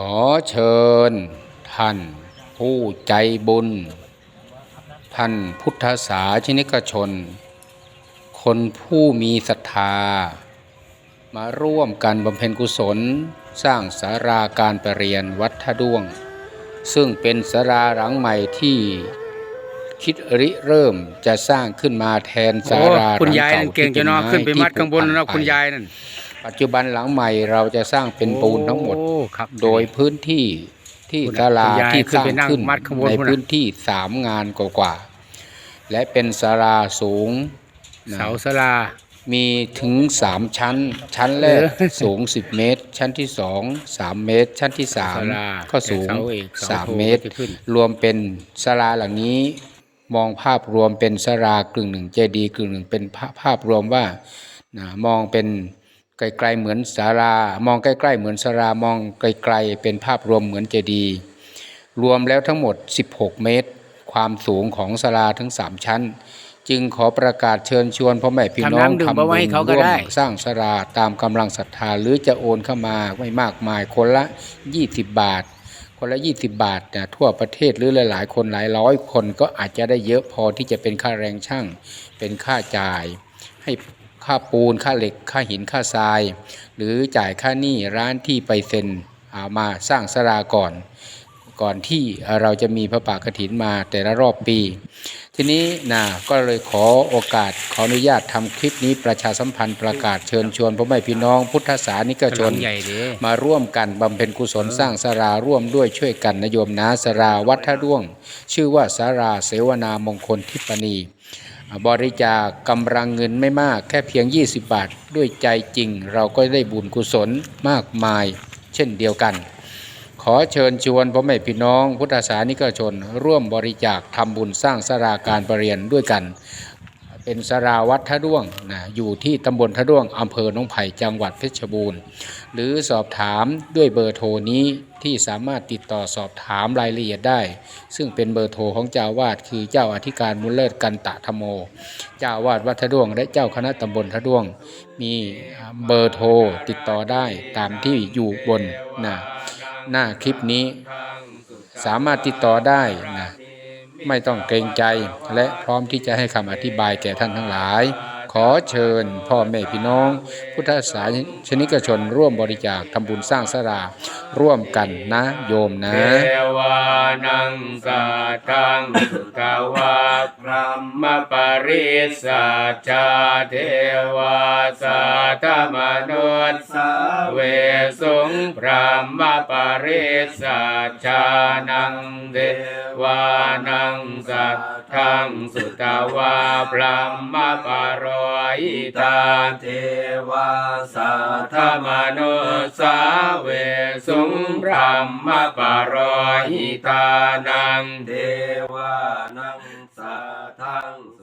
ขอเชิญท่าน ผู้ใจบุญ ท่านพุทธศาสนิกชน คนผู้มีศรัทธา มาร่วมกันบำเพ็ญกุศล สร้างสาราการประเรียนวัดท่าด้วง ซึ่งเป็นสาราหลังใหม่ที่คิดริเริ่มจะสร้างขึ้นมาแทนศาโอ้ลาหลังคุณยายนั่นเก่าเก่งที่จะเนาะม้ขึ้นไปมัดที่ข้างบนผุเนาะพังคุณไปยายนั่น ปัจจุบันหลังใหม่เราจะสร้างเป็นปูนทั้งหมด โอ้ครับ โดยพื้นที่ที่คุณศาลาคุณยายที่ขึ้สนร้างไปนั่งขึ้นมัดข้างบนในพุ่นน่ะพื้นที่สามงานกว่าๆและเป็นศาลาสูงนะเสาสลา มีถึงสามชั้น ชั้นแรกเออสูง 10 เมตร ชั้นที่สองสามเมตร ชั้นที่สามศาลาก็สูงแต่เสาเอกเสาสามโทเมตร จะขึ้น รวมเป็นศาลาหลังนี้ มองภาพรวมเป็นศาลากึ่งหนึ่งเจดีย์กึ่งหนึ่งเป็นภาพภาพรวมว่านะมองเป็น ไกลๆเหมือนศาลามองใกล้ๆเหมือนศาลามองไกลๆเป็นภาพรวมเหมือนเจดีย์รวมแล้วทั้งหมด 16 เมตร ความสูงของศาลาทั้ง 3 ชั้น จึงขอประกาศเชิญชวนพ่อแม่พี่น้องทำบุญร่วมสร้างศาลาตามกำลังศรัทธาหรือจะโอนเข้ามาไม่มากมายคนละ 20 บาท คนละ 20 บาทนะทั่วประเทศหรือหลาย ๆ คนหลายร้อยคนก็อาจจะได้เยอะพอที่จะเป็นค่าแรงช่างเป็นค่าจ่ายให้ ค่าปูนค่าเหล็กค่าหินค่าทราย หรือจ่ายค่าหนี้ร้านที่ไปเซ็นเอามาสร้างศาลาก่อน ก่อนที่เราจะมีพระป่ากฐินมาแต่ละรอบปี ทีนี้นะก็เลยขอโอกาสขออนุญาตทำคลิปนี้ประชาสัมพันธ์ประกาศเชิญชวนพ่อแม่พี่น้องพุทธศาสนิกชนหลังใหญ่เด้มาร่วมกันบำเพ็ญกุศลสร้างสาราร่วมด้วยช่วยกันนโยมนาสาราวัดท่าร่วง ชื่อว่าสาราเสวนามงคลทิปณี บริจาคกำลังเงินไม่มากแค่เพียง 20 บาท ด้วยใจจริง เราก็ได้บุญกุศลมากมาย เช่นเดียวกัน ขอเชิญชวนพ่อแม่พี่น้อง พุทธศาสนิกชน ร่วมบริจาคทำบุญสร้างสราการประเรียนด้วยกัน เป็นสาราวัดท่าด้วงนะอยู่ที่ตำบลท่าด้วงอำเภอหนองไผ่จังหวัดเพชรบูรณ์ หรือสอบถามด้วยเบอร์โทรนี้ที่สามารถติดต่อสอบถามรายละเอียดได้ ซึ่งเป็นเบอร์โทรของเจ้าวาดคือเจ้าอธิการมุลเลิศกันตะธรรมโม เจ้าวาดวัดท่าด้วง และเจ้าคณะตำบลท่าด้วง มีเบอร์โทรติดต่อได้ตามที่อยู่บนนะหน้าคลิปนี้ สามารถติดต่อได้ ไม่ต้องเกรงใจ และพร้อมที่จะให้คำอธิบายแก่ท่านทั้งหลาย อเชิญ พ่อแม่พี่น้อง พุทธศาสนิกชนร่วมบริจาคทำบุญสร้างสาราร่วมกันนะโยมนะเทวานังสัทธังสุตวาพรหมปริสัจจาเทวาสัทธมนุษย์เวสุงพรหมปริสัจจานังเทวานังสัทังสุตวาพรหมปรอิตาเทวาสัทมนุสาเวสุงรัมมาปรอิตานังเทวานังสัทัง